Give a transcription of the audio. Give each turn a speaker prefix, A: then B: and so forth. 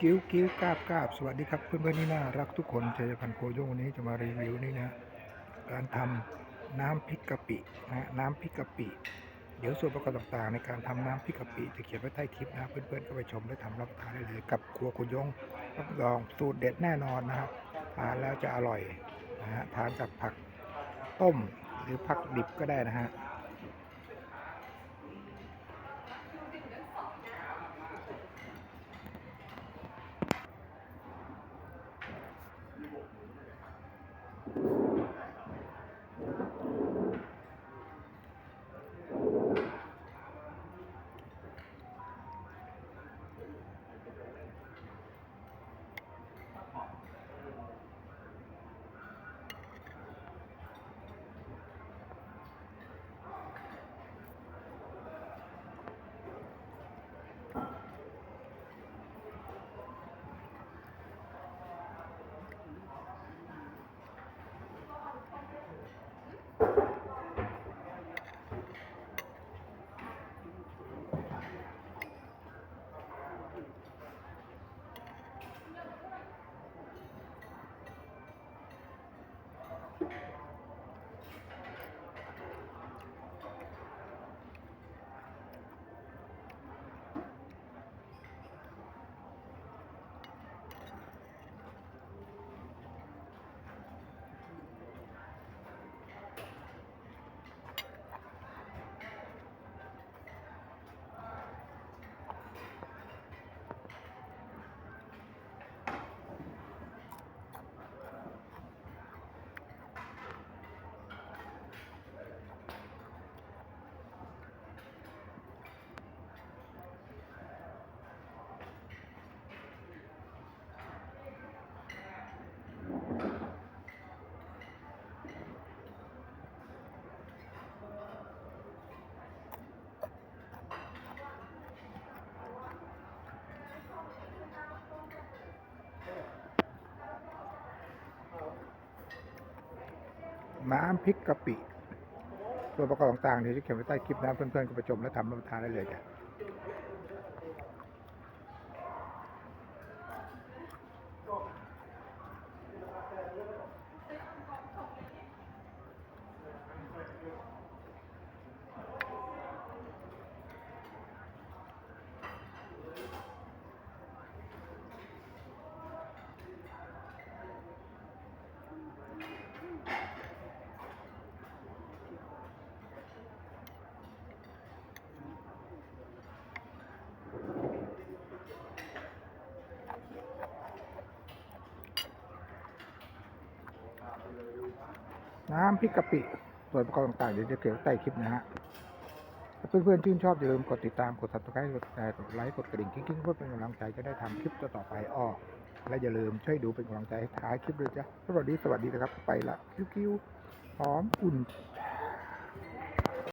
A: กิ้วกิ้วกราบกราบสวัสดีครับเพื่อนเพื่อนๆที่น่ารักทุกคนชัยพันโคโยงวันนี้จะมารีวิวนี่นะการทำน้ำพริกกะปินะน้ำพริกกะปิ เดี๋ยวส่วนประกอบต่างๆ ในการทำน้ำพริกกะปิจะเขียนไว้ใต้คลิปนะเพื่อนๆก็ไปชมและทำรับประทานได้เลยกับครัวโคโยงรับรองสูตรเด็ดแน่นอนนะครับทานแล้วจะอร่อยนะฮะทานกับผักต้มหรือผักดิบก็ได้นะฮะ น้ำพริกกะปิส่วนประกอบต่างๆเดี๋ยวจะเขียนไว้ใต้คลิปนะเพื่อนๆก็ไปชมและทำรับประทานได้เลยจ้ะ น้ำพริกกะปิส่วนประกอบต่างๆเดี๋ยวจะเขียนไว้ใต้คลิปนะฮะถ้าเพื่อนๆชื่นชอบอย่าลืมกดติดตามกด subscribe กดแชร์กดไลค์กดกระดิ่งกิ๊งๆเพื่อเป็นกำลังใจจะได้ทำคลิปต่อไปอ้อและอย่าลืมช่วยดูเป็นกำลังใจให้ท้ายคลิปด้วยจ้ะสวัสดีสวัสดีนะครับไปละคิ้วๆหอมอุ่น